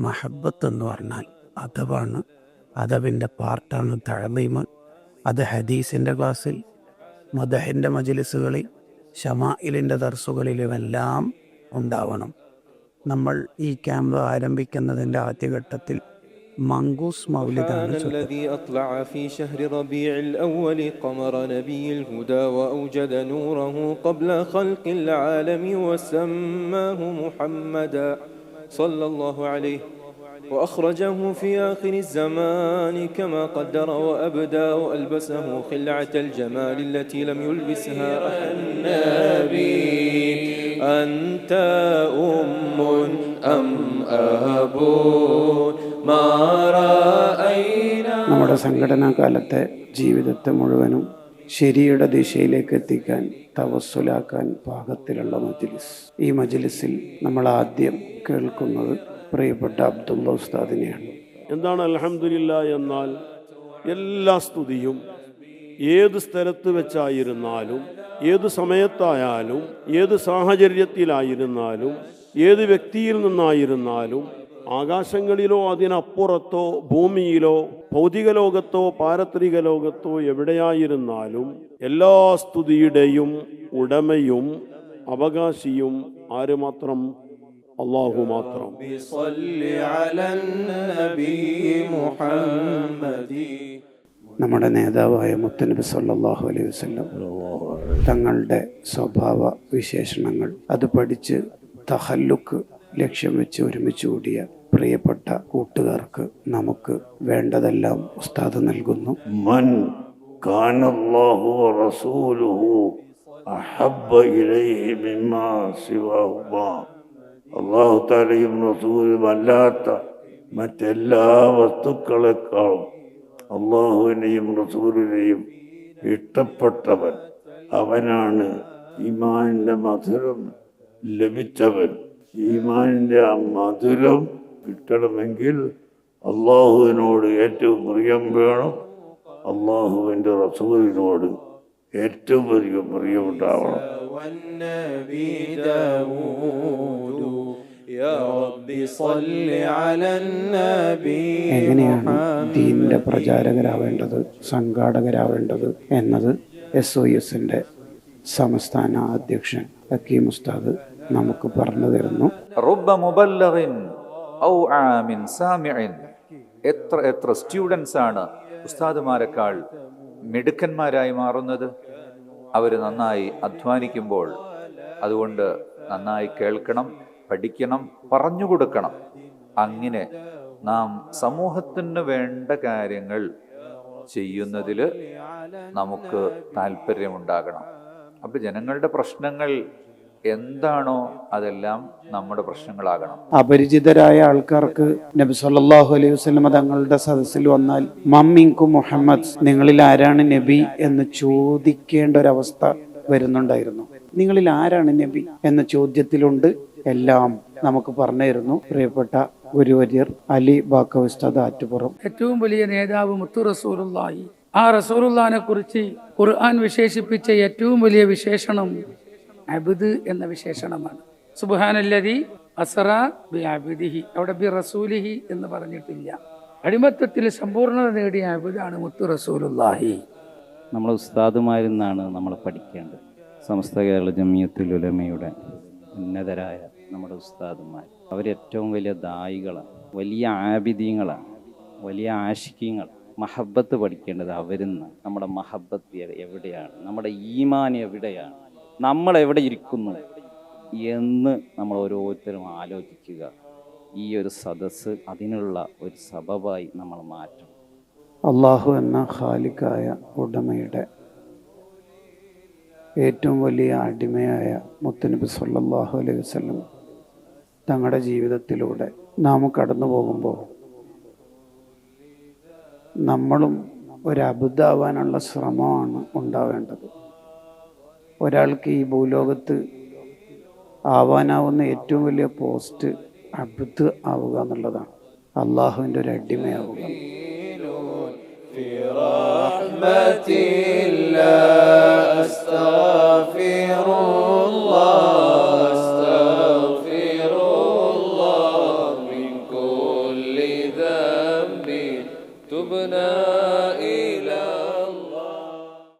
മഹബത്ത് എന്ന് പറഞ്ഞാൽ അഥവാണ്. അഥവിന്റെ പാർട്ടാണ് തഴമീമൻ അത് ഹദീസിന്റെ ക്ലാസ്സിൽ മദഹിന്റെ മജിലിസുകളിൽ ഷമായിലിന്റെ ദർസുകളിലുമെല്ലാം ഉണ്ടാവണം. നമ്മൾ ഈ ക്യാമ്പ് ആരംഭിക്കുന്നതിന്റെ ആദ്യഘട്ടത്തിൽ മങ്കൂസ് മൗലിദാണ് ചൊല്ലുന്നത്. الذي أطلع في شهر ربيع الأول قمر نبي الهدى وأوجد نوره قبل خلق العالم وسماه محمدا صلى الله عليه وأخرجه في آخر الزمان كما قدر وأبدى وألبسه خلعة الجمال التي لم يلبسها أحد النبي أنت أم أم أب ما رأينا നമ്മുടെ സംഘടനാ കാലത്തെ ജീവിതത്തെ മുഴുവനും ശരിയുടെ ദിശയിലേക്ക് എത്തിക്കാൻ തവസ്സുലാക്കാൻ പാകത്തിലുള്ള മജ്ലിസ്. ഈ മജ്ലിസിൽ നമ്മൾ ആദ്യം കേൾക്കുന്നത് പ്രിയപ്പെട്ട അബ്ദുള്ള ഉസ്താദിനെയാണ്. എന്താണ് അലഹമില്ല എന്നാൽ എല്ലാ സ്തുതിയും ഏത് സ്ഥലത്ത് വെച്ചായിരുന്നാലും ഏത് സമയത്തായാലും ഏത് സാഹചര്യത്തിലായിരുന്നാലും ഏത് വ്യക്തിയിൽ നിന്നായിരുന്നാലും ആകാശങ്ങളിലോ അതിനപ്പുറത്തോ ഭൂമിയിലോ ഭൗതിക ലോകത്തോ പാരത്രിക ലോകത്തോ എവിടെയായിരുന്നാലും എല്ലാ സ്തുതിയുടെയും ഉടമയും അവകാശിയും ആര് മാത്രം. അള്ളാഹു മാത്രം നമ്മുടെ നേതാവായ മുത്തനബി സല്ലാഹു അലൈഹി വസ്ലം തങ്ങളുടെ സ്വഭാവ വിശേഷണങ്ങൾ അത് പഠിച്ച് തഹല്ലുക്ക് ലക്ഷ്യം വെച്ച് ഒരുമിച്ച് കൂടിയ പ്രിയപ്പെട്ട കൂട്ടുകാർക്ക് നമുക്ക് വേണ്ടതെല്ലാം ഉസ്താദ് നൽകുന്നു. മൻ റസൂലുഹു അഹബ്ബ ഇലൈഹി അല്ലാത്ത മറ്റെല്ലാ വസ്തുക്കളെക്കാളും അള്ളാഹുവിനെയും റസൂലിനെയും ഇഷ്ടപ്പെട്ടവൻ അവനാണ് ഈമാനിന്റെ മധുരം ലഭിച്ചവൻ. ഈമാനിന്റെ ആ മധുരം കിട്ടണമെങ്കിൽ അള്ളാഹുവിനോട് ഏറ്റവും പ്രിയം വേണം. അള്ളാഹുവിന്റെ റസൂലിനോട് ഏറ്റവും വലിയ പ്രിയമുണ്ടാവണം എങ്ങനെയാണ് ദീനിന്റെ പ്രചാരകരാവേണ്ടത് സംഘാടകരാവേണ്ടത് എന്നത് എസ് ഒ എസിന്റെ സംസ്ഥാന അധ്യക്ഷൻ അക്കീം ഉസ്താദ് നമുക്ക് പറഞ്ഞു തരുന്നു. എത്ര എത്ര സ്റ്റുഡൻസ് ആണ് ഉസ്താദുമാരെക്കാൾ മിടുക്കന്മാരായി മാറുന്നത്? അവർ നന്നായി അധ്വാനിക്കുമ്പോൾ അതുകൊണ്ട് നന്നായി കേൾക്കണം പഠിക്കണം പറഞ്ഞു കൊടുക്കണം. അങ്ങനെ നാം സമൂഹത്തിന് വേണ്ട കാര്യങ്ങൾ ചെയ്യുന്നതിൽ നമുക്ക് താല്പര്യമുണ്ടാകണം. അപ്പം ജനങ്ങളുടെ പ്രശ്നങ്ങൾ എന്താണോ അതെല്ലാം നമ്മുടെ പ്രശ്നങ്ങളാകണം. അപരിചിതരായ ആൾക്കാർക്ക് നബി സല്ലാഹു അലൈഹി വസല്ലമ തങ്ങളുടെ സദസ്സിൽ വന്നാൽ മമ്മിങ്കു മുഹമ്മദ് നിങ്ങളിൽ ആരാണ് നബി? എന്ന് ചോദിക്കേണ്ട ഒരവസ്ഥ വരുന്നുണ്ടായിരുന്നു. നിങ്ങളിൽ ആരാണ് നബി? എന്ന ചോദ്യത്തിലുണ്ട് എല്ലാം നമുക്ക് പറഞ്ഞു തരുന്നു പ്രിയപ്പെട്ട ഗുരുവര്യർ അലി ബാക്ക ഉസ്താദ് ആറ്റുപുറം. ഏറ്റവും വലിയ നേതാവ് മുത്തു റസൂലുള്ളാഹി. ആ റസൂലുള്ളാഹിനെ കുറിച്ച് ഖുർആൻ വിശേഷിപ്പിച്ച ഏറ്റവും വലിയ വിശേഷണം അബുദ് എന്ന വിശേഷണമാണ്. സുബാനല്ലതി അസറ ബി അബിദിഹി അവിടെ ബി റസൂലിഹി എന്ന് പറഞ്ഞിട്ടില്ല. അടിമത്തത്തിൽ സമ്പൂർണത നേടിയ അബുദാണ് മുത്തു റസൂലുല്ലാഹി നമ്മൾ ഉസ്താദുമാരിന്നാണ് നമ്മൾ പഠിക്കേണ്ടത്. സമസ്ത കേരള ജമിയത്തുൽ ഉലമയുടെ ഉന്നതരായ നമ്മുടെ ഉസ്താദുമാർ. അവരേറ്റവും വലിയ ദായികളാണ് വലിയ ആബിദീങ്ങളാണ് വലിയ ആഷിക്കീങ്ങൾ മഹബത്ത് പഠിക്കേണ്ടത് അവരിന്ന് നമ്മുടെ മഹബത്ത് എവിടെയാണ്? നമ്മുടെ ഈമാൻ എവിടെയാണ്? നമ്മൾ എവിടെ ഇരിക്കുന്നു എന്ന് നമ്മൾ ഓരോരുത്തരും ആലോചിക്കുക. ഈ ഒരു സദസ് അതിനുള്ള ഒരു സബബായി നമ്മൾ മാറ്റണം. അള്ളാഹു എന്ന ഖാലിക്കായ ഉടമയുടെ ഏറ്റവും വലിയ അടിമയായ മുത്തനബി സല്ലാഹു അലൈഹി വസ്ലം തങ്ങളുടെ ജീവിതത്തിലൂടെ നാം കടന്നു പോകുമ്പോൾ നമ്മളും ഒരു അബുദ്ധാവാനുള്ള ശ്രമമാണ് ഉണ്ടാവേണ്ടത്. ഒരാൾക്ക് ഈ ഭൂലോകത്ത് ആവാനാവുന്ന ഏറ്റവും വലിയ പോസ്റ്റ് അബുദ് ആവുക എന്നുള്ളതാണ്. അള്ളാഹുവിന്റെ ഒരു അടിമയാവുക.